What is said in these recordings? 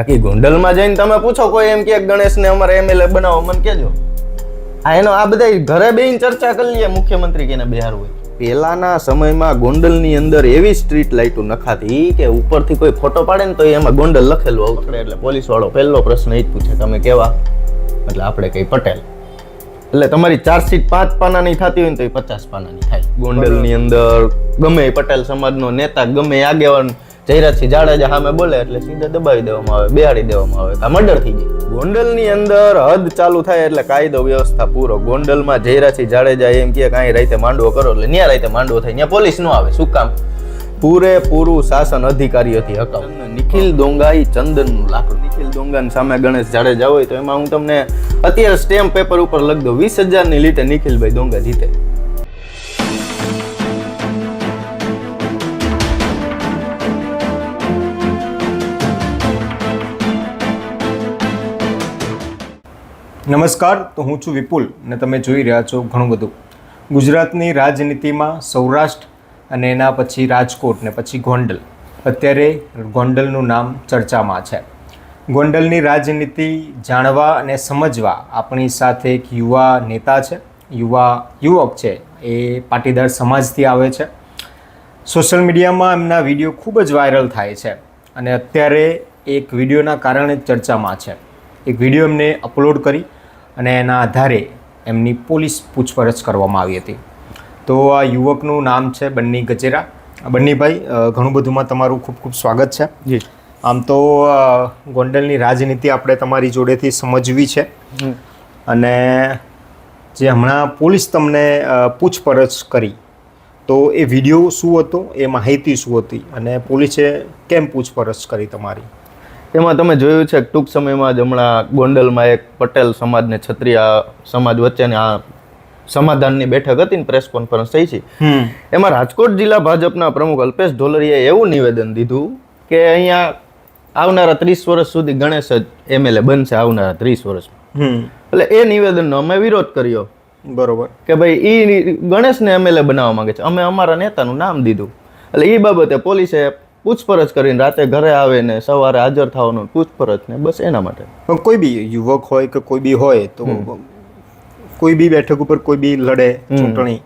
બાકી ગોંડલમાં જઈને તમે પૂછો કોઈ એમ કે ગણેશને અમારે એમએલએ બનાવો મને કેજો આ એનો આ બધા ઘરે બેહીને ચર્ચા કરી લઈએ મુખ્યમંત્રી કેને બિહાર હોય. પહેલાના સમયમાં ગોંડલની અંદર એવી સ્ટ્રીટ લાઇટો નખાતી કે ઉપરથી કોઈ ફોટો પાડે ને તો એમાં ગોંડલ લખેલું આવતું. એટલે પોલીસ વાળો પહેલો પ્રશ્ન એ જ પૂછે તમે કેવા? એટલે આપણે કઈ પટેલ. એટલે તમારી ચાર્જશીટ પાંચ પાનાની થતી હોય ને તો એ પચાસ પાનાની થાય. ગોંડલની અંદર ગમે પટેલ સમાજનો નેતા ગમે આગેવાન જયરાજસિંહ જાડેજા સામે બોલે એટલે સીધા દબાવી દેવામાં આવે બેહાડી દેવામાં આવે આ મર્ડર થઈ જાય ગોંડલની અંદર હદ ચાલુ થાય એટલે કાયદો વ્યવસ્થા પૂરો. ગોંડલમાં જયરાજસિંહ જાડેજા એમ કે કાંઈ રાતે માંડવો કરો એટલે ન્યા રાતે માંડવો થાય ત્યાં પોલીસ નો આવે શું કામ? પૂરેપૂરું શાસન અધિકારીઓથી હકાવ. નિખિલ દોંગાઈ ચંદનનું લાકડું. નિખિલ દોંગા સામે ગણેશ જાડેજા હોય તો એમાં હું તમને અત્યારે સ્ટેમ્પ પેપર ઉપર લખ દઉં. વીસ હજારની લીટે નિખિલભાઈ દોંગા જીતે. નમસ્કાર, તો હું છું વિપુલ અને તમે જોઈ રહ્યા છો ઘણું બધું. ગુજરાતની રાજનીતિમાં સૌરાષ્ટ્ર અને એના પછી રાજકોટ ને પછી ગોંડલ. અત્યારે ગોંડલનું નામ ચર્ચામાં છે. ગોંડલની રાજનીતિ જાણવા અને સમજવા આપણી સાથે એક યુવા નેતા છે, યુવા યુવક છે, એ પાટીદાર સમાજથી આવે છે. સોશિયલ મીડિયામાં એમના વીડિયો ખૂબ જ વાયરલ થાય છે અને અત્યારે એક વિડીયોના કારણે ચર્ચામાં છે. એક વીડિયો એમને અપલોડ કરી અને એના આધારે એમની પોલીસ પૂછપરછ કરવામાં આવી હતી. તો આ યુવકનું નામ છે બન્ની ગજેરા. બન્નીભાઈ ઘણું બધુંમાં તમારું ખૂબ ખૂબ સ્વાગત છે. જી. આમ તો ગોંડલની રાજનીતિ આપણે તમારી જોડેથી સમજવી છે. અને જે હમણાં પોલીસ તમને પૂછપરછ કરી તો એ વીડિયો શું હતો એ માહિતી શું હતી અને પોલીસે કેમ પૂછપરછ કરી તમારી? એમાં તમે જોયું છે કે ટૂંક સમયમાં જ હમણાં ગોંડલમાં એક પટેલ સમાજ ને છત્રીયા સમાજ વચ્ચેની આ સમાધાનની બેઠક હતી ને પ્રેસ કોન્ફરન્સ થઈ છે. એમાં રાજકોટ જિલ્લા ભાજપના પ્રમુખ અલ્પેશ ઢોલરીએ એવું નિવેદન દીધું કે અહીંયા આવનારા ત્રીસ વર્ષ સુધી ગણેશ જ એમએલએ બનશે આવનારા ત્રીસ વર્ષ એટલે એ નિવેદનનો અમે વિરોધ કર્યો. બરોબર. કે ભાઈ એ ગણેશને એમએલએ બનાવવા માંગે છે. અમે અમારા નેતાનું નામ દીધું. એટલે એ બાબતે પોલીસે પૂછપરછ કરીને રાતે ઘરે આવે ને સવારે હાજર થવાનું પૂછપરછ ને બસ એના માટે. પણ કોઈ બી યુવક હોય કે કોઈ બી હોય તો કોઈ બી બેઠક ઉપર કોઈ બી લડે ચૂંટણી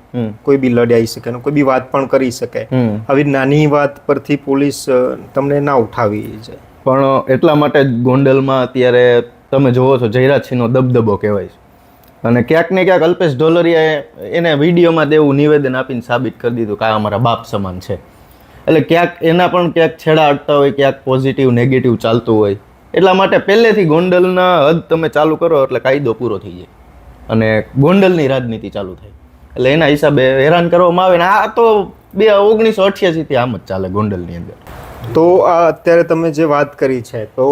કોઈ બી લડાઈ શકે કોઈ બી વાત પણ કરી શકે. આવી નાની વાત પરથી પોલીસ તમને ના ઉઠાવી છે પણ એટલા માટે જ ગોંડલમાં અત્યારે તમે જોવો છો જયરાજસિંહનો દબદબો કહેવાય છે. અને ક્યાંક ને ક્યાંક અલ્પેશ ઢોલરિયાએ એને વિડીયોમાં દેવું નિવેદન આપીને સાબિત કરી દીધું કે આ અમારા બાપ સમાન છે. એટલે ક્યાંક એના પણ ક્યાંક છેડા અડતા હોય, ક્યાંક પોઝિટિવ નેગેટિવ ચાલતું હોય. એટલા માટે પહેલેથી ગોંડલના હદ તમે ચાલુ કરો એટલે કાયદો પૂરો થઈ જાય. અને ગોંડલની રાજનીતિ ચાલુ થાય. એટલે એના હિસાબે હેરાન કરવામાં આવે ને આ તો બે ઓગણીસો અઠ્યાસીથી આમ જ ચાલે ગોંડલની અંદર. તો આ અત્યારે તમે જે વાત કરી છે, તો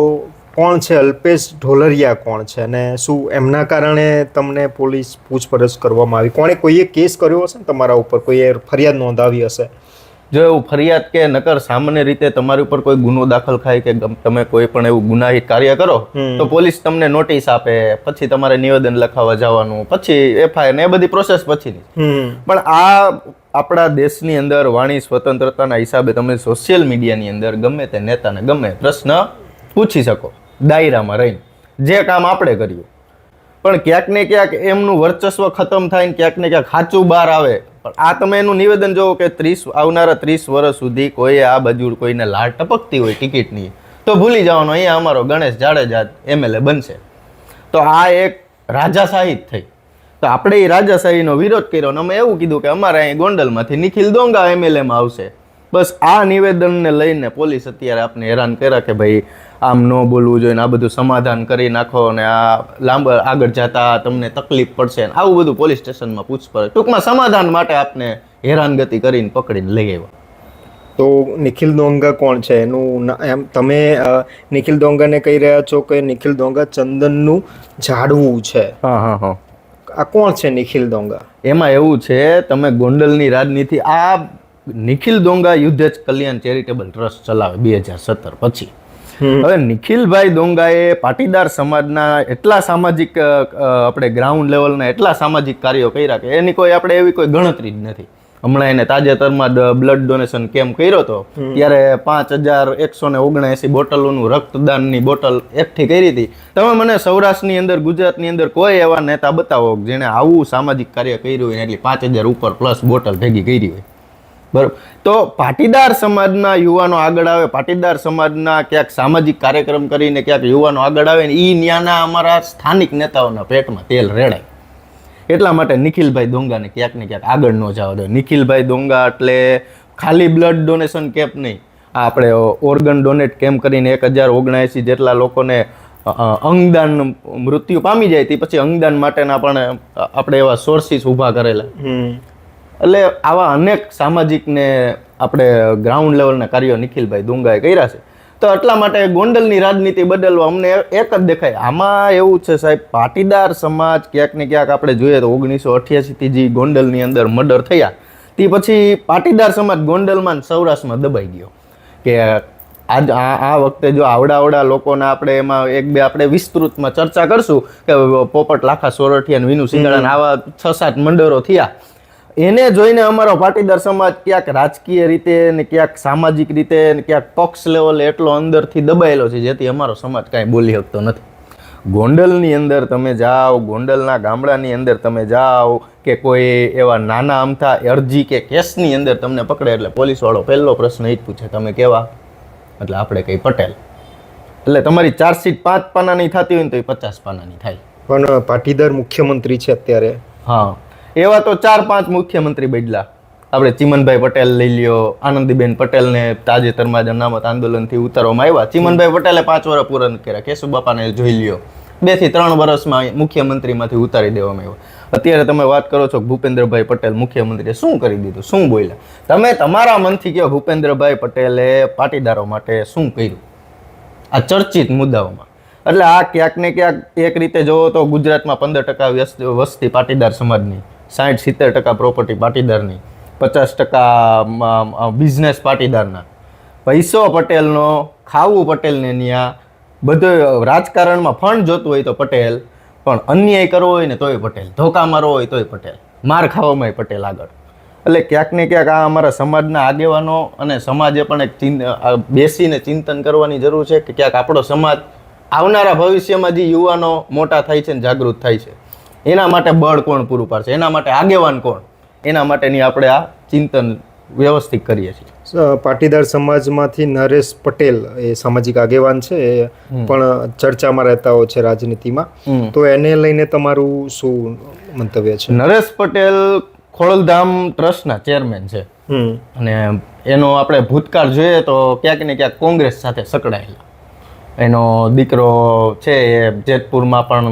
કોણ છે અલ્પેશ ઢોલરિયા કોણ છે અને શું એમના કારણે તમને પોલીસ પૂછપરછ કરવામાં આવી? કોણે કોઈએ કેસ કર્યો હશે ને તમારા ઉપર? કોઈએ ફરિયાદ નોંધાવી હશે? જો એવું ફરિયાદ કે નકર સામાન્ય રીતે તમારી ઉપર કોઈ ગુનો દાખલ થાય કે તમે કોઈ પણ એવું ગુનાહિત કાર્ય કરો તો પોલીસ તમને નોટિસ આપે પછી તમારે નિવેદન લખાવવા જવાનું પછી એફઆઈઆર ને એ બધી પ્રોસેસ પછીની. પણ આ આપણા દેશની અંદર વાણી સ્વતંત્રતાના હિસાબે તમે સોશિયલ મીડિયાની અંદર ગમે તે નેતાને ગમે પ્રશ્ન પૂછી શકો દાયરામાં રહીને જે કામ આપણે કર્યું. પણ ક્યાંક ને ક્યાંક એમનું વર્ચસ્વ ખતમ થાય ને ક્યાંક ને ક્યાંક સાચું બહાર આવે આ તમે એનું નિવેદન જોવો કે ત્રીસ આવનારા ત્રીસ વર્ષ સુધી કોઈ આ બાજુ કોઈને લાળ ટપકતી હોય ટિકિટની, તો ભૂલી જવાનો અહીંયા અમારો ગણેશ જાડેજા એમએલએ બનશે. તો આ એક રાજાશાહી જ થઈ. તો આપણે એ રાજાશાહીનો વિરોધ કર્યો અને અમે એવું કીધું કે અમારે અહીં ગોંડલમાંથી નિખિલ દોંગા એમએલએમાં આવશે. બસ આ નિવેદનને લઈને પોલીસ અત્યારે આપને હેરાન કર્યા કે ભાઈ આમ ન બોલવું જોઈએ ને આ બધું સમાધાન કરી નાખો અને આ લાંબા આગળ જતા તમને તકલીફ પડશે ને આવું બધું પોલીસ સ્ટેશનમાં પૂછપરછ. ટૂંકમાં સમાધાન માટે આપને હેરાનગતિ કરીને પકડીને લઈ આવ્યા. તો નિખિલ દોંગા કોણ છે? એનું એમ તમે નિખિલ દોંગાને કહી રહ્યા છો કે નિખિલ દોંગા ચંદનનું ઝાડવું છે. હા હા હા. આ કોણ છે નિખિલ દોંગા? એમાં એવું છે તમે ગોંડલની રાજનીતિ આ નિખિલ દોંગા યુદ્ધેજ કલ્યાણ ચેરિટેબલ ટ્રસ્ટ ચલાવે બે હજાર સત્તર પછી. હવે નિખિલભાઈ દોંગાએ પાટીદાર સમાજના એટલા સામાજિક આપણે ગ્રાઉન્ડ લેવલના એટલા સામાજિક કાર્યો કર્યા કે એની કોઈ આપણે એવી કોઈ ગણતરી જ નથી. હમણાં એને તાજેતરમાં બ્લડ ડોનેશન કેમ્પ કર્યો હતો ત્યારે પાંચ હજાર એકસો ને ઓગણએસી બોટલોનું રક્તદાનની બોટલ એકઠી કરી હતી. તમે મને સૌરાષ્ટ્રની અંદર ગુજરાતની અંદર કોઈ એવા નેતા બતાવો જેણે આવું સામાજિક કાર્ય કર્યું હોય એટલી પાંચ હજાર ઉપર પ્લસ બોટલ ભેગી કરી હોય? બરોબર. તો પાટીદાર સમાજના યુવાનો આગળ આવે, પાટીદાર સમાજના ક્યાંક સામાજિક કાર્યક્રમ કરીને ક્યાંક યુવાનો આગળ આવે ને એ ન્યાના અમારા સ્થાનિક નેતાઓના પેટમાં તેલ રેડાય. એટલા માટે નિખિલભાઈ દોંગાને ક્યાંક ને ક્યાંક આગળ ન જવા દો. નિખિલભાઈ દોંગા એટલે ખાલી બ્લડ ડોનેશન કેમ્પ નહીં. આ આપણે ઓર્ગન ડોનેટ કેમ્પ કરીને એક હજાર ઓગણએંસી જેટલા લોકોને અંગદાન મૃત્યુ પામી જાય, તે પછી અંગદાન માટેના પણ આપણે એવા સોર્સિસ ઊભા કરેલા. એટલે આવા અનેક સામાજિકને આપણે ગ્રાઉન્ડ લેવલના કાર્યો નિખિલભાઈ દુંગાએ કર્યા છે. તો એટલા માટે ગોંડલની રાજનીતિ બદલવા અમને એક જ દેખાય. આમાં એવું છે સાહેબ પાટીદાર સમાજ ક્યાંક ને ક્યાંક આપણે જોઈએ તો ઓગણીસો અઠ્યાસીથી જે ગોંડલની અંદર મર્ડર થયા તે પછી પાટીદાર સમાજ ગોંડલમાં સૌરાષ્ટ્રમાં દબાઈ ગયો. કે આજ આ આ વખતે જો આવડા આવડા લોકોના આપણે એમાં એક બે આપણે વિસ્તૃતમાં ચર્ચા કરશું કે પોપટ લાખા સોરઠિયા વિનુ સિંગાળા આવા છ સાત મંડળો થયા. એને જોઈને અમારો પાટીદાર સમાજ ક્યાંક રાજકીય રીતે ને ક્યાંક સામાજિક રીતે ને ક્યાંક પક્ષ લેવલે એટલો અંદરથી દબાયેલો છે જેથી અમારો સમાજ કાંઈ બોલી શકતો નથી. ગોંડલની અંદર તમે જાઓ ગોંડલના ગામડાની અંદર તમે જાઓ કે કોઈ એવા નાના અમથા અરજી કે કેસની અંદર તમને પકડે એટલે પોલીસવાળો પહેલો પ્રશ્ન એ જ પૂછે તમે કેવા? એટલે આપણે કંઈ પટેલ. એટલે તમારી ચાર્જશીટ પાંચ પાનાની થતી હોય ને તો એ પચાસ પાનાની થાય. પણ પાટીદાર મુખ્યમંત્રી છે અત્યારે. હા. એવા તો ચાર પાંચ મુખ્યમંત્રી બદલા આપણે ચિમનભાઈ પટેલ લઈ લ્યો, આનંદીબેન પટેલને તાજેતરમાં જ અનામત આંદોલનથી ઉતારવામાં આવ્યા. ચિમનભાઈ પટેલે પાંચ વર્ષ પૂરા નથી કર્યા. કેશુબાપાને જોઈ લ્યો. બેથી ત્રણ વર્ષમાં મુખ્યમંત્રીમાંથી ઉતારી દેવામાં આવ્યા. અત્યારે તમે વાત કરો છો ભૂપેન્દ્રભાઈ પટેલ મુખ્યમંત્રીએ શું કરી દીધું? શું બોલ્યા? તમે તમારા મનથી કહો ભૂપેન્દ્રભાઈ પટેલે પાટીદારો માટે શું કર્યું? આ ચર્ચિત મુદ્દાઓમાં. એટલે આ ક્યાંક ને ક્યાંક એક રીતે જોવો તો ગુજરાતમાં પંદર ટકા વસ્તી પાટીદાર સમાજની. સાઠ સિત્તેર ટકા પ્રોપર્ટી પાટીદારની, પચાસ ટકા બિઝનેસ પાટીદારના. પૈસો પટેલનો, ખાવું પટેલને ત્યાં બધું રાજકારણમાં ફંડ જોતું હોય તો પટેલ, પણ અન્યાય કરવો હોય ને તોય પટેલ, ધોકા મારવો હોય તોય પટેલ, માર ખાવામાં પટેલ આગળ. એટલે ક્યાંક ને ક્યાંક આ અમારા સમાજના આગેવાનો અને સમાજે પણ એક બેસીને ચિંતન કરવાની જરૂર છે કે ક્યાંક આપણો સમાજ આવનારા ભવિષ્યમાં જે યુવાનો મોટા થાય છે ને જાગૃત થાય છે. એના માટે બળ કોણ પૂરું પાડશે? એના માટે આગેવાન કોણ? એના માટેની આપણે આ ચિંતન વ્યવસ્થિત કરીએ છીએ. પાટીદાર સમાજમાંથી નરેશ પટેલ એ સામાજિક આગેવાન છે. એ પણ ચર્ચામાં રહેતા હોય છે રાજનીતિમાં. તો એને લઈને તમારું શું મંતવ્ય છે? નરેશ પટેલ ખોડલધામ ટ્રસ્ટના ચેરમેન છે. અને એનો આપણે ભૂતકાળ જોઈએ તો ક્યાંક ને ક્યાંક કોંગ્રેસ સાથે સંકળાયેલા. એનો દીકરો છે એ જેતપુરમાં પણ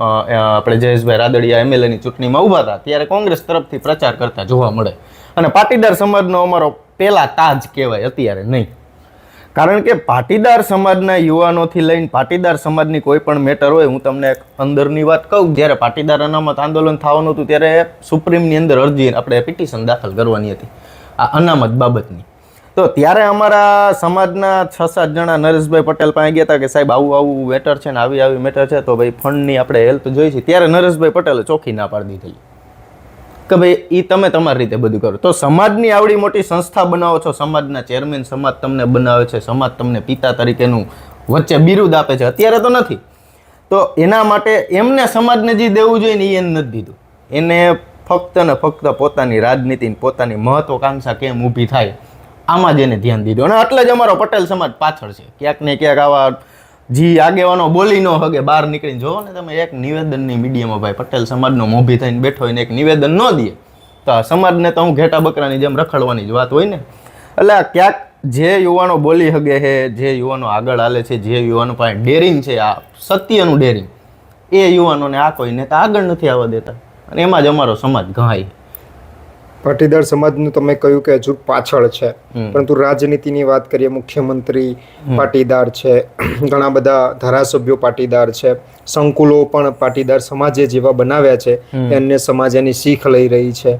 આપણે જયેશભાઈ રાદડિયા એમએલએની ચૂંટણીમાં ઊભા હતા, ત્યારે કોંગ્રેસ તરફથી પ્રચાર કરતા જોવા મળે. અને પાટીદાર સમાજનો અમારો પહેલા તાજ કહેવાય, અત્યારે નહીં. કારણ કે પાટીદાર સમાજના યુવાનોથી લઈને પાટીદાર સમાજની કોઈ પણ મેટર હોય, હું તમને એક અંદરની વાત કહું, જ્યારે પાટીદાર અનામત આંદોલન થવાનું હતું, ત્યારે સુપ્રીમની અંદર અરજી આપણે પિટિશન દાખલ કરવાની હતી, આ અનામત બાબતની. તો ત્યારે અમારા સમાજના છ સાત જણા નરેશભાઈ પટેલ પાસે ગયા હતા કે સાહેબ, આવું આવું મેટર છે ને આવી આવી મેટર છે, તો ભાઈ ફંડની આપણે હેલ્પ જોઈશી ત્યારે નરેશભાઈ પટેલે ચોખ્ખી ના પાડી દીધેલી. કે ભાઈ એ તમે તમારી રીતે બધું કરો. તો સમાજની આવડી મોટી સંસ્થા બનાવો છો, સમાજના ચેરમેન સમાજ તમને બનાવે છે, સમાજ તમને પિતા તરીકેનું વચ્ચે બિરુદ આપે છે. અત્યારે તો નથી. તો એના માટે એમને સમાજને જે દેવું જોઈએ ને એ એને નથી દીધું. એને ફક્ત ને ફક્ત પોતાની રાજનીતિ પોતાની મહત્વાકાંક્ષા કેમ ઊભી થાય? આમાં જ એને ધ્યાન દીધું. અને એટલે જ અમારો પટેલ સમાજ પાછળ છે. ક્યાંક ને ક્યાંક આવા જી આગેવાનો બોલી ન હગે, બહાર નીકળીને જોવો ને તમે, એક નિવેદનની મીડિયામાં ભાઈ પટેલ સમાજનો મોભી થઈને બેઠો હોય ને એક નિવેદન ન દે, તો આ સમાજને તો હું ઘેટા બકરાની જેમ રખડવાની જ વાત હોય ને. એટલે આ ક્યાંક જે યુવાનો બોલી હગે છે જે યુવાનો આગળ હાલે છે, જે યુવાનો પાસે ડેરિંગ છે, આ સત્યનું ડેરિંગ એ યુવાનોને આ કોઈ નેતા આગળ નથી આવવા દેતા. અને એમાં જ અમારો સમાજ ઘાય. પાટીદાર સમાજનું તમે કહ્યું કે હજુ પાછળ છે. પરંતુ રાજનીતિની વાત કરીએ મુખ્યમંત્રી પાટીદાર છે ઘણા બધા ધારાસભ્યો પાટીદાર છે સંકુલો પણ પાટીદાર સમાજે જેવા બનાવ્યા છે એમને સમાજ એની શીખ લઈ રહી છે.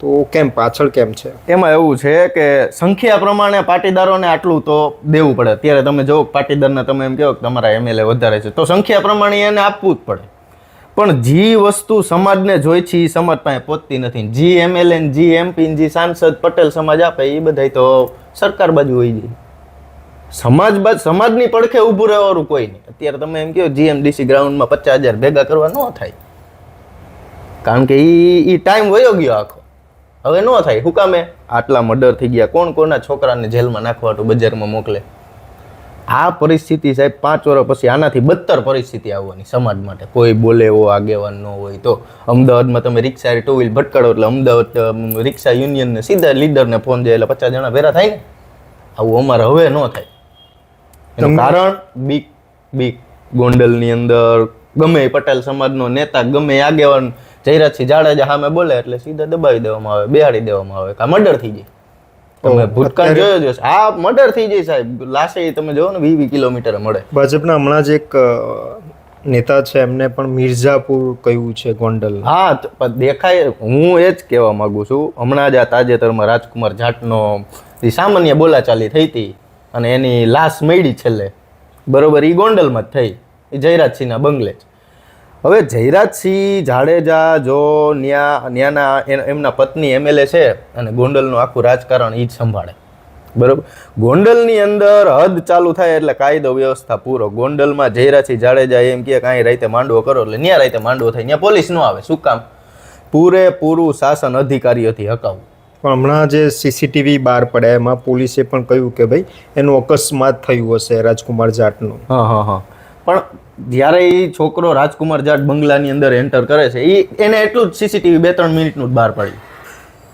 તો કેમ પાછળ કેમ છે? એમાં એવું છે કે સંખ્યા પ્રમાણે પાટીદારોને આટલું તો દેવું પડે. અત્યારે તમે જો પાટીદારને તમે એમ કહો કે તમારા એમએલએ વધારે છે તો સંખ્યા પ્રમાણે એને આપવું જ પડે. પણ જી વસ્તુ સમાજને જોઈ છે એ સમાજ પાસે પહોંચતી નથી. જી એમએલએ જી એમપી જી સાંસદ પટેલ સમાજ આપે એ બધાય તો સરકાર બાજુ હોય જાય સમાજ બાદ સમાજની પડખે ઊભું રહેવાનું કોઈ નહીં. અત્યારે તમે એમ કહો, જીએમડીસી ગ્રાઉન્ડમાં પચાસ હજાર ભેગા કરવા ન થાય. કારણ કે એ એ ટાઈમ વયો ગયો આખો. હવે ન થાય. હુકામે? કામે આટલા મર્ડર થઈ ગયા. કોણ કોના છોકરાને જેલમાં નાખવાનું બજારમાં મોકલે? આ પરિસ્થિતિ સાહેબ પાંચ વર્ષ પછી આનાથી બદતર પરિસ્થિતિ આવવાની સમાજ માટે. કોઈ બોલે એવો આગેવાન ન હોય તો અમદાવાદમાં તમે રિક્ષા ટુ વ્હીલ ભટકાડો એટલે અમદાવાદ અમ, રિક્ષા યુનિયનને સીધા લીડરને ફોન જાય એટલે પચાસ જણા ભેરા થાય ને. આવું અમારે હવે ન થાય. એનું કારણ બીક બીક. ગોંડલની અંદર ગમે પટેલ સમાજનો નેતા ગમે આગેવાન જયરાજસિંહ જાડેજા સામે બોલે એટલે સીધા દબાવી દેવામાં આવે બેહાડી દેવામાં આવે કા મર્ડર થઈ જાય. તમે ભૂતકાળ જોયો જ હશે. આ મર્ડર થઈ જાય સાહેબ. લાશે તમે જોવો ને વીસ વીસ કિલોમીટર મળે. ભાજપના હમણાં જ એક નેતા છે એમને પણ મિર્ઝાપુર કહ્યું છે ગોંડલ હા દેખાય હું એ જ કહેવા માંગુ છું. હમણાં જ આ તાજેતરમાં રાજકુમાર જાટનો સામાન્ય બોલાચાલી થઈ હતી અને એની લાશ મળી છેલ્લે. બરોબર એ ગોંડલમાં જ થઈ. એ જયરાજસિંહના બંગલે જ. હવે જયરાજસિંહ જાડેજા જો ન્યા ન્યાના એમના પત્ની એમએલએ છે અને ગોંડલનું આખું રાજકારણ એ જ સંભાળે. બરોબર? ગોંડલની અંદર હદ ચાલુ થાય એટલે કાયદો વ્યવસ્થા પૂરો. ગોંડલમાં જયરાજસિંહ જાડેજા એમ કે કાંઈ રાતે માંડવો કરો એટલે ન્યા રાતે માંડવો થાય. ત્યાં પોલીસ ન આવે. શું કામ? પૂરેપૂરું શાસન અધિકારીઓથી હકાવવું. પણ હમણાં જે સીસીટીવી બહાર પડ્યા એમાં પોલીસે પણ કહ્યું કે ભાઈ એનું અકસ્માત થયું હશે રાજકુમાર જાટનું. હા હા હા. પણ જ્યારે એ છોકરો રાજકુમાર જાટ બંગલાની અંદર એન્ટર કરે છે એ એને એટલું જ સીસીટીવી બે ત્રણ મિનિટનું જ બહાર પાડ્યું.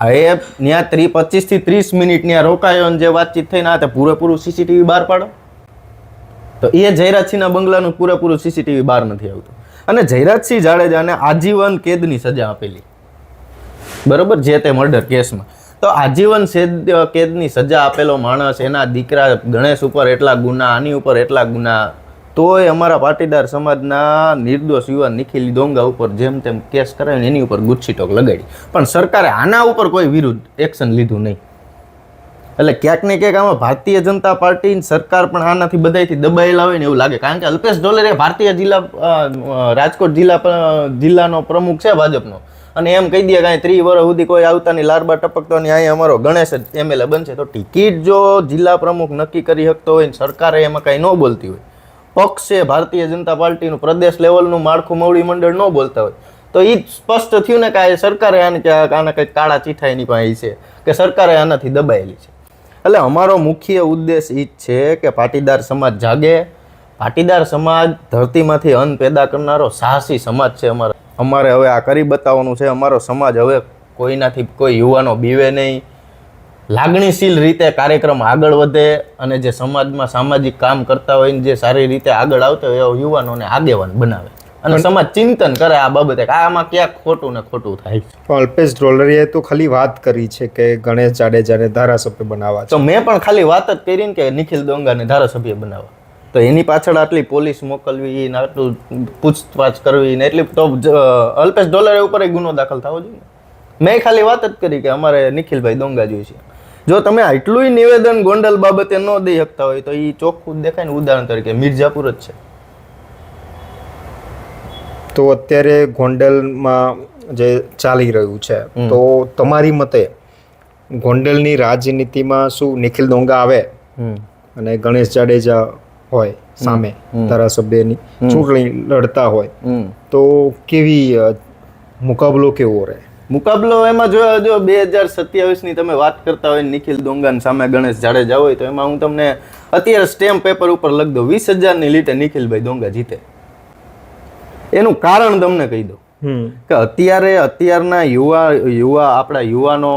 હવે ત્યાં ત્રી પચીસથી ત્રીસ મિનિટ ત્યાં રોકાયો અને જે વાતચીત થઈને આ તે પૂરેપૂરું સીસીટીવી બહાર પાડો. તો એ જયરાજસિંહના બંગલાનું પૂરેપૂરું સીસીટીવી બહાર નથી આવતું. અને જયરાજસિંહ જાડેજાને આજીવન કેદની સજા આપેલી. બરોબર? જે તે મર્ડર કેસમાં. તો આજીવન કેદની સજા આપેલો માણસ, એના દીકરા ગણેશ ઉપર એટલા ગુના, આની ઉપર એટલા ગુના તોય અમારા પાટીદાર સમાજના નિર્દોષ યુવાન નિખિલ ડોંગા ઉપર જેમ તેમ કેસ કરાવીને એની ઉપર ગુચ્છી ટોક લગાડી. પણ સરકારે આના ઉપર કોઈ વિરુદ્ધ એક્શન લીધું નહીં. એટલે ક્યાંક ને ક્યાંક આમાં ભારતીય જનતા પાર્ટી સરકાર પણ આનાથી બધાયથી દબાયેલા હોય ને એવું લાગે. કારણ કે અલ્પેશ ડોલરે ભારતીય જિલ્લા રાજકોટ જિલ્લા જિલ્લાનો પ્રમુખ છે ભાજપનો. અને એમ કહી દે કાંઈ ત્રીસ વર્ષ સુધી કોઈ આવતાની લારબા ટપકતો અને અહીંયા અમારો ગણેશ જ એમએલએ બનશે. તો ટિકિટ જો જિલ્લા પ્રમુખ નક્કી કરી શકતો હોય ને સરકારે એમાં કાંઈ ન બોલતી હોય પક્ષ ભારતીય જનતા પાર્ટીનું પ્રદેશ લેવલનું માળખું મવડી મંડળ ન બોલતા હોય, તો એ સ્પષ્ટ થયું ને કે આ સરકારે આને કે આને કંઈક કાળા ચીઠા એની પાસે છે, કે સરકારે આનાથી દબાયેલી છે. એટલે અમારો મુખ્ય ઉદ્દેશ એ જ છે કે પાટીદાર સમાજ જાગે. પાટીદાર સમાજ ધરતીમાંથી અન્ન પેદા કરનારો સાહસી સમાજ છે અમારો. અમારે હવે આ કરી બતાવવાનું છે. અમારો સમાજ હવે કોઈનાથી કોઈ યુવાનો બીવે નહીં. લાગણીશીલ રીતે કાર્યક્રમ આગળ વધે અને જે સમાજમાં સામાજિક કામ કરતા હોય જે સારી રીતે આગળ આવતા હોય એવા યુવાનોને આગેવાન બનાવે. અને સમાજ ચિંતન કરે આ બાબતે કે આમાં ક્યાંક ખોટું ને ખોટું થાય અલ્પેશ ડોલરીએ તો ખાલી વાત કરી છે કે ગણેશ જાડેજાને ધારાસભ્ય બનાવવા તો મેં પણ ખાલી વાત જ કરી ને કે નિખિલ ડોંગાને ધારાસભ્ય બનાવવા. તો એની પાછળ આટલી પોલીસ મોકલવી ને આટલું પૂછતાછ કરવી ને એટલી તો અલ્પેશ ડોલર ઉપર ગુનો દાખલ થવો જોઈએ. મેં ખાલી વાત જ કરી કે અમારે નિખિલભાઈ ડોંગા જોઈએ છે. જો તમે આટલું નિવેદન ગોંડલ બાબતે ન દઈ શકતા હોય તો એ ચોખ્ખું દેખાય ને ઉદાહરણ તરીકે મિર્જાપુર જ છે. તો અત્યારે ગોંડલમાં જે ચાલી રહ્યું છે તો તમારી મતે ગોંડલની રાજનીતિમાં શું નિખિલ દોંગા આવે? અને ગણેશ જાડેજા હોય સામે ધારાસભ્યની ચૂંટણી લડતા હોય તો કેવી મુકાબલો કેવો રહે? મુકાબલો એમાં જો જો બે હજાર સત્યાવીસની તમે વાત કરતા હોય નિખિલ દોંગાન સામે ગણેશ જાડેજા હોય તો એમાં હું તમને અત્યારે સ્ટેમ્પ પેપર ઉપર લખ દઉં. વીસ હજારની લીટે નિખિલભાઈ દોંગા જીતે. એનું કારણ તમને કહી દઉં કે અત્યારે અત્યારના યુવા યુવા આપણા યુવાનો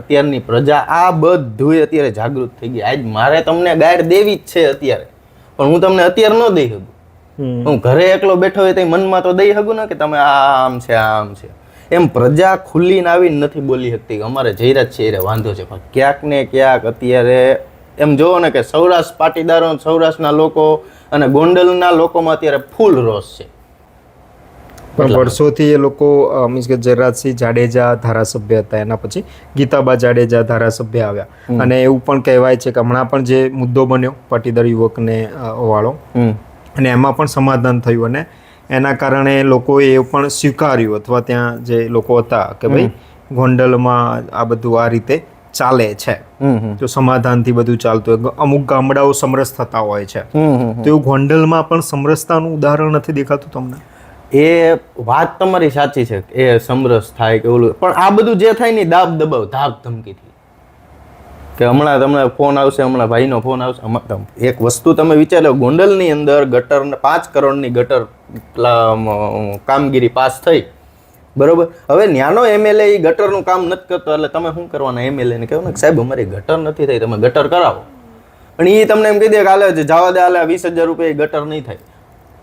અત્યારની પ્રજા આ બધું અત્યારે જાગૃત થઈ ગઈ આજ મારે તમને ગાઈડ દેવી જ છે અત્યારે. પણ હું તમને અત્યારે ન દઈ શકું. હું ઘરે એકલો બેઠો હોય તો મનમાં તો દઈ શકું ને કે તમે આ આમ છે આમ છે. એમ પ્રજા ખુલ્લીને આવીને નથી બોલી શકતી કે અમારે જયરાજ છે એ વાંધો છે. પણ ક્યાંક ને ક્યાંક અત્યારે એમ જુઓ ને કે સૌરાષ્ટ્ર પાટીદારો સૌરાષ્ટ્રના લોકો અને ગોંડલના લોકોમાં અત્યારે ફૂલ રોષ છે. પણ વર્ષોથી એ લોકો મીન્સ કે જયરાજસિંહ જાડેજા ધારાસભ્ય હતા એના પછી ગીતાબા જાડેજા ધારાસભ્ય આવ્યા. અને એવું પણ કહેવાય છે કે હમણાં પણ જે મુદ્દો બન્યો પાટીદાર યુવકને વાળો અને એમાં પણ સમાધાન થયું અને એના કારણે લોકોએ એ પણ સ્વીકાર્યું અથવા ત્યાં જે લોકો હતા કે ભાઈ ગોંડલમાં આ બધું આ રીતે ચાલે છે. તો સમાધાનથી બધું ચાલતું હોય. અમુક ગામડાઓ સમરસ થતા હોય છે. તો એવું ગોંડલમાં પણ સમરસતાનું ઉદાહરણ નથી દેખાતું તમને? એ વાત તમારી સાચી છે એ સમરસ થાય કે ઓલું. પણ આ બધું જે થાય ને દાબ દબાવ ધાક ધમકીથી. કે હમણાં તમને ફોન આવશે, હમણાં ભાઈનો ફોન આવશે. એક વસ્તુ તમે વિચારો ગોંડલની અંદર ગટર, પાંચ કરોડની ગટર કામગીરી પાસ થઈ. બરોબર? હવે ન્યાનો એમએલએ એ ગટરનું કામ નથી કરતો, એટલે તમે શું કરવાના એમએલએને કહો ને? સાહેબ, અમારી ગટર નથી થઈ, તમે ગટર કરાવો. અને એ તમને એમ કહી દે કે હાલે જવા દે હાલે, વીસ હજાર રૂપિયા ગટર નહીં થાય.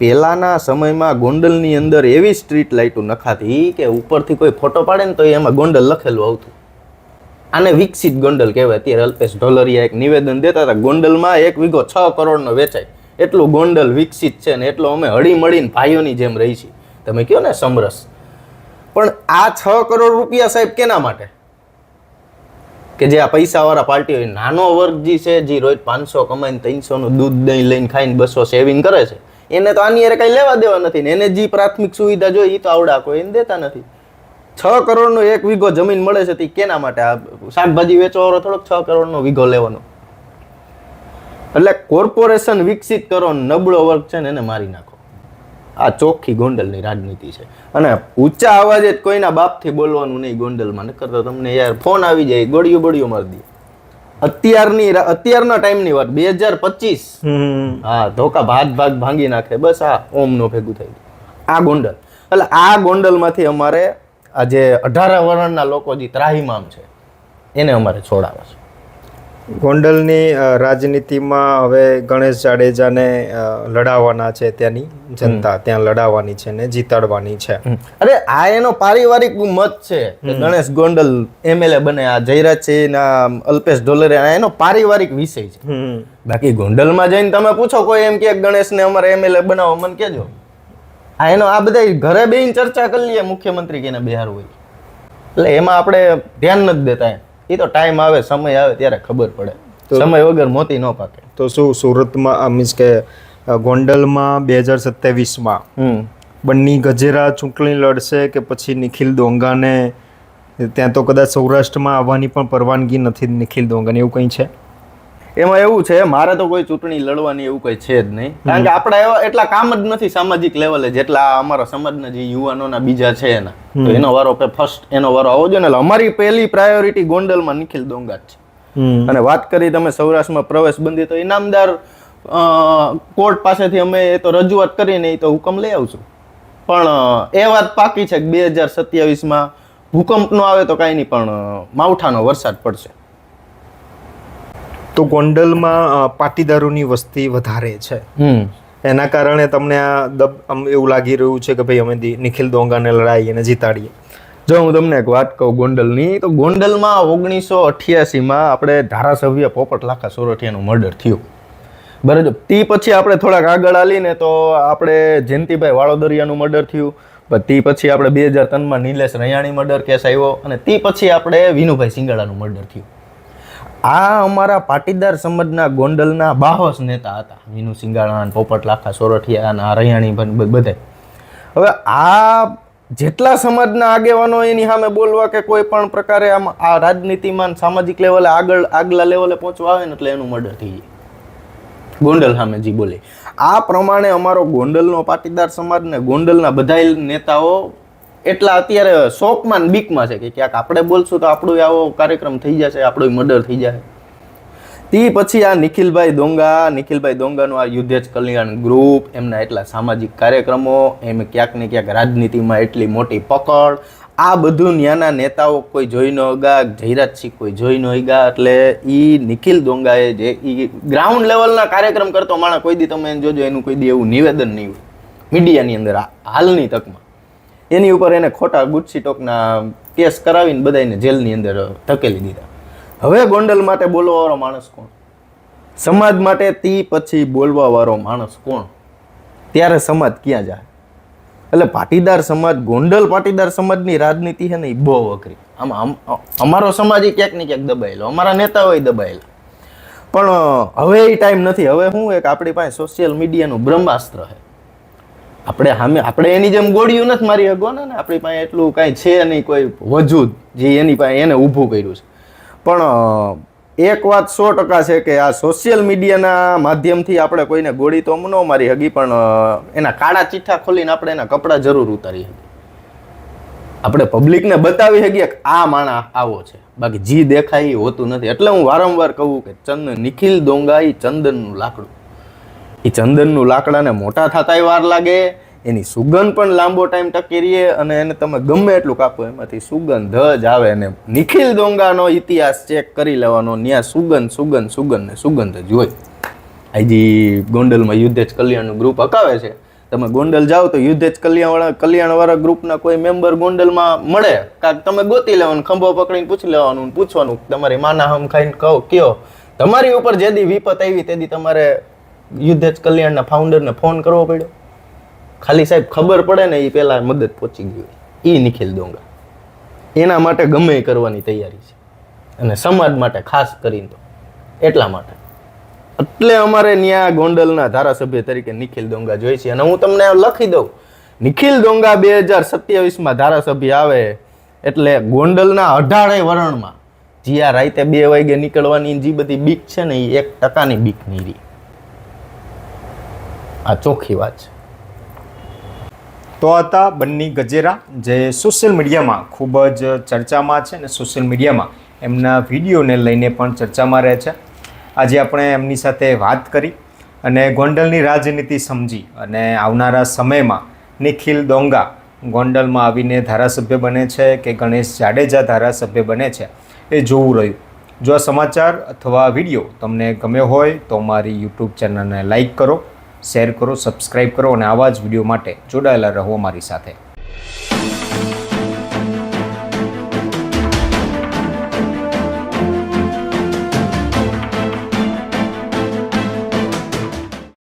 પહેલાના સમયમાં ગોંડલની અંદર એવી સ્ટ્રીટ લાઇટો નખાતી કે ઉપરથી કોઈ ફોટો પાડે ને તો એમાં ગોંડલ લખેલું આવતું. આને વિકસિત ગોંડલ કહેવાય. અત્યારે અલ્પેશ ઢોલરિયા એક નિવેદન દેતા હતા, ગોંડલમાં એક વીઘો છ કરોડનો વેચાય. એટલું ગોંડલ વિકસિત છે ને એટલો અમે હળી મળીને ભાઈઓની જેમ રહી છીએ. તમે કહો ને સમરસ. પણ આ છ કરોડ રૂપિયા સાહેબ કેના માટે? કે જે આ પૈસાવાળા પાર્ટી હોય નાનો વર્ગ જે છે, જે રોજ પાંચસો કમાઈને ત્રણસોનું દૂધ દહીં લઈને ખાઈને બસો સેવિંગ કરે છે. એને તો આની અરે કંઈ લેવા દેવા નથી ને એને જે પ્રાથમિક સુવિધા જોઈએ એ તો આવડા કોઈ એને દેતા નથી. છ કરોડનો એક વીઘો જમીન મળે છે તે કેના માટે આ શાકભાજી વેચવાવાળો થોડોક છ કરોડનો વીઘો લેવાનો? એટલે કોર્પોરેશન વિકસિત કરો નબળો વર્ગ છે ને એને મારી નાખો. આ ચોખ્ખી ગોંડલની રાજનીતિ છે. અને ઊંચા અવાજે જ કોઈના બાપથી બોલવાનું નહીં ગોંડલમાં નકર તો તમને યાર ફોન આવી જાય ગોળીઓ બળીઓ મારી દે. અત્યારની અત્યારના ટાઈમની વાત બે હજાર પચીસ. હા ધોકા ભાગ ભાગ ભાંગી નાખે બસ આ ઓમનો ભેગું થઈ ગયું. આ ગોંડલ. એટલે આ ગોંડલમાંથી અમારે આ જે અઢાર વર્ણના લોકો જે ત્રાહીમામ છે એને અમારે છોડાવે છે. ગોંડલની રાજનીતિમાં હવે ગણેશ જાડેજાને લડાવવાના છે ત્યાંની જનતા ત્યાં લડાવવાની છે ને જીતાડવાની છે. અરે આ એનો પારિવારિક મત છે ગણેશ ગોંડલ એમએલએ બને આ જયરાજ છે અલ્પેશ ઢોલરે એનો પારિવારિક વિષય છે. બાકી ગોંડલમાં જઈને તમે પૂછો કોઈ એમ કે ગણેશને અમારે એમએલએ બનાવો મને કેજો આ એનો આ બધા ઘરે બેહીને ચર્ચા કરી લઈએ મુખ્યમંત્રી કેને બિહાર હોય. એટલે એમાં આપણે ધ્યાન નથી દેતા એમ. એ તો ટાઈમ આવે સમય આવે ત્યારે ખબર પડે. સમય વગર મોતી ન પાકે. તો શું સુરતમાં મીન્સ કે ગોંડલમાં બે હજાર સત્યાવીસમાં હમ. બંની ગજેરા ચૂંટણી લડશે કે પછી નિખિલ દોંગાને ત્યાં તો કદાચ સૌરાષ્ટ્રમાં આવવાની પણ પરવાનગી નથી નિખિલ દોંગાને એવું કંઈ છે? એમાં એવું છે મારે તો કોઈ ચૂંટણી લડવાની એવું કઈ છે જ નહીં. કારણ કે આપણા એવા એટલા કામ જ નથી સામાજિક લેવલે જેટલા અમારા સમાજના જે યુવાનોના બીજા છે એના. તો એનો વારો ફર્સ્ટ એનો વારો આવો જોઈએ એટલે અમારી પહેલી પ્રાયોરિટી ગોંડલમાં નિખિલ દોંગા છે. અને વાત કરી તમે સૌરાષ્ટ્રમાં પ્રવેશ બંધી તો ઇનામદાર અ, કોર્ટ પાસેથી અમે એ તો રજૂઆત કરીને એ તો હુકમ લઈ આવશું. પણ એ વાત પાકી છે કે બે હજાર સત્યાવીસમાં ભૂકંપ નો આવે તો કાંઈ નહીં પણ માવઠાનો વરસાદ પડશે. તો ગોંડલમાં પાટીદારોની વસ્તી વધારે છે. હમ. એના કારણે તમને આ દબ આમ એવું લાગી રહ્યું છે કે ભાઈ અમે નિખિલ દોંગાને લડાઈ અને જીતાડીએ. જો હું તમને એક વાત કહું ગોંડલની તો ગોંડલમાં ઓગણીસો અઠ્યાસીમાં આપણે ધારાસભ્ય પોપટ લાખા સોરઠિયાનું મર્ડર થયું. બરાબર. તે પછી આપણે થોડાક આગળ આલીને તો આપણે જયંતિભાઈ વાળોદરિયાનું મર્ડર થયું. તે પછી આપણે બે હજાર ત્રણમાં નિલેશ રૈયાણી મર્ડર કેસ આવ્યો અને તે પછી આપણે વિનુભાઈ સિંગાળાનું મર્ડર થયું. આ અમારા પાટીદાર સમાજના ગોંડલના બાહોશ નેતા હતા. વિનુ સિંગાળા પોપટ લાખા, સોરઠિયા અને આ રૈયાણી બધા. હવે આ જેટલા સમાજના આગેવાનો એની સામે બોલવા કે કોઈ પણ પ્રકારે આમ આ રાજનીતિમાં સામાજિક લેવલે આગળ, આગલા લેવલે પહોંચવા આવે ને એટલે એનું મર્ડર થઈ જાય. ગોંડલ સામે જી બોલે. આ પ્રમાણે અમારો ગોંડલનો પાટીદાર સમાજ ને ગોંડલના બધા નેતાઓ એટલા અત્યારે શોકમાં બીકમાં છે કે ક્યાંક આપણે બોલશું તો આપણો આવો કાર્યક્રમ થઈ જશે આપણો મર્ડર થઈ જાય તે પછી આ નિખિલભાઈ દોંગા, નિખિલભાઈ દોંગાનું આ યુદ્ધેજ કલ્યાણ ગ્રુપ એમના એટલા સામાજિક કાર્યક્રમો, એમ ક્યાંક ને ક્યાંક રાજનીતિમાં એટલી મોટી પકડ. આ બધું ન્યાના નેતાઓ કોઈ જોઈ ન ગયા જયરાજસિંહ કોઈ જોઈ ન ગયા એટલે એ નિખિલ દોંગાએ જે એ ગ્રાઉન્ડ લેવલના કાર્યક્રમ કરતો માણસ, કોઈ દી તમે જોજો, એનું કોઈ દી એવું નિવેદન નહીં હોય. મીડિયાની અંદર હાલની તકમાં. એની ઉપર એને ખોટા ગુચ્છી ટોકના કેસ કરાવીને બધાને જેલની અંદર ધકેલી દીધા. હવે ગોંડલ માટે બોલવાવાળો માણસ કોણ? સમાજ માટે તી પછી બોલવાવાળો માણસ કોણ? ત્યારે સમાજ ક્યાં જાય? એટલે પાટીદાર સમાજ, ગોંડલ પાટીદાર સમાજની રાજનીતિ છે ને એ બહુ અઘરી. આમાં અમ- અમારો સમાજ એ ક્યાંક ને ક્યાંક દબાયેલો, અમારા નેતાઓ દબાયેલા. પણ હવે એ ટાઈમ નથી. હવે શું એક આપણી પાસે સોશિયલ મીડિયાનું બ્રહ્માસ્ત્ર છે. આપણે સામે આપણે એની જેમ ગોળીયું નથી મારી શકવાના ને આપણી પાસે એટલું કાંઈ છે નહીં કોઈ વજૂદ જે એની પાસે એને ઊભું કર્યું છે. પણ એક વાત સો ટકા છે કે આ સોશિયલ મીડિયાના માધ્યમથી આપણે કોઈને ગોળી તો ન મારી હગી, પણ એના કાળા ચિઠ્ઠા ખોલીને આપણે એના કપડાં જરૂર ઉતારી શકીએ આપણે પબ્લિકને બતાવી શકીએ કે આ માણા આવો છે. બાકી જી દેખાય એ હોતું નથી. એટલે હું વારંવાર કહું કે ચંદ નિખિલ દોંગાઈ ચંદનનું લાકડું. એ ચંદનનું લાકડાને મોટા થતાંય વાર લાગે, એની સુગંધ પણ લાંબો ટાઈમ ટકી રહે અને એને તમે ગમે એટલું કાપો, એમાંથી સુગંધ જ આવે અને નિખિલ ડોંગાનો ઇતિહાસ ચેક કરી લેવાનો ત્યાં સુગંધ સુગંધ સુગંધ ને સુગંધ જ હોય. હજી ગોંડલમાં યુદ્ધેજ કલ્યાણનું ગ્રુપ હકાવે છે. તમે ગોંડલ જાઓ તો યુદ્ધેજ કલ્યાણ કલ્યાણવાળા ગ્રુપના કોઈ મેમ્બર ગોંડલમાં મળે. કાંક તમે ગોતી લેવાનું, ખંભો પકડીને પૂછી લેવાનું, પૂછવાનું, તમારી માના હમ ખાઈને કહો, કયો. તમારી ઉપર જે દી વિપત આવી તે દી તમારે યુદ્ધેજ કલ્યાણના ફાઉન્ડરને ફોન કરવો પડ્યો. ખાલી સાહેબ ખબર પડે ને એ પહેલાં મદદ પહોંચી ગઈ એ નિખિલ ડોંગા. એના માટે ગમે કરવાની તૈયારી છે. અને સમાજ માટે ખાસ કરીને તો. એટલા માટે. એટલે અમારે ન્યા ગોંડલના ધારાસભ્ય તરીકે નિખિલ દોંગા જોઈએ છે. અને હું તમને લખી દઉં. નિખિલ દોંગા બે હજાર સત્યાવીસમાં ધારાસભ્ય આવે એટલે ગોંડલના અઢારે વરણમાં જ્યાં રાતે બે વાગે નીકળવાની જે બધી બીક છે ને એ એક ટકાની બીક નહીં રહી આ ચોખ્ખી વાત છે. તો હતા બન્ની ગજેરા, જે સોશિયલ મીડિયામાં ખૂબ જ ચર્ચામાં છે અને સોશિયલ મીડિયામાં એમના વિડીયોને લઈને પણ ચર્ચામાં રહે છે. આજે આપણે એમની સાથે વાત કરી અને ગોંડલની રાજનીતિ સમજી અને આવનારા સમયમાં નિખિલ દોંગા ગોંડલમાં આવીને ધારાસભ્ય બને છે કે ગણેશ જાડેજા ધારાસભ્ય બને છે એ જોવું રહ્યું. જો આ સમાચાર અથવા વીડિયો તમને ગમ્યો હોય તો મારી યુટ્યુબ ચેનલને લાઈક કરો શેર કરો સબસ્ક્રાઈબ કરો અને આવા જ વીડિયો માટે જોડાયેલા રહો અમારી સાથે.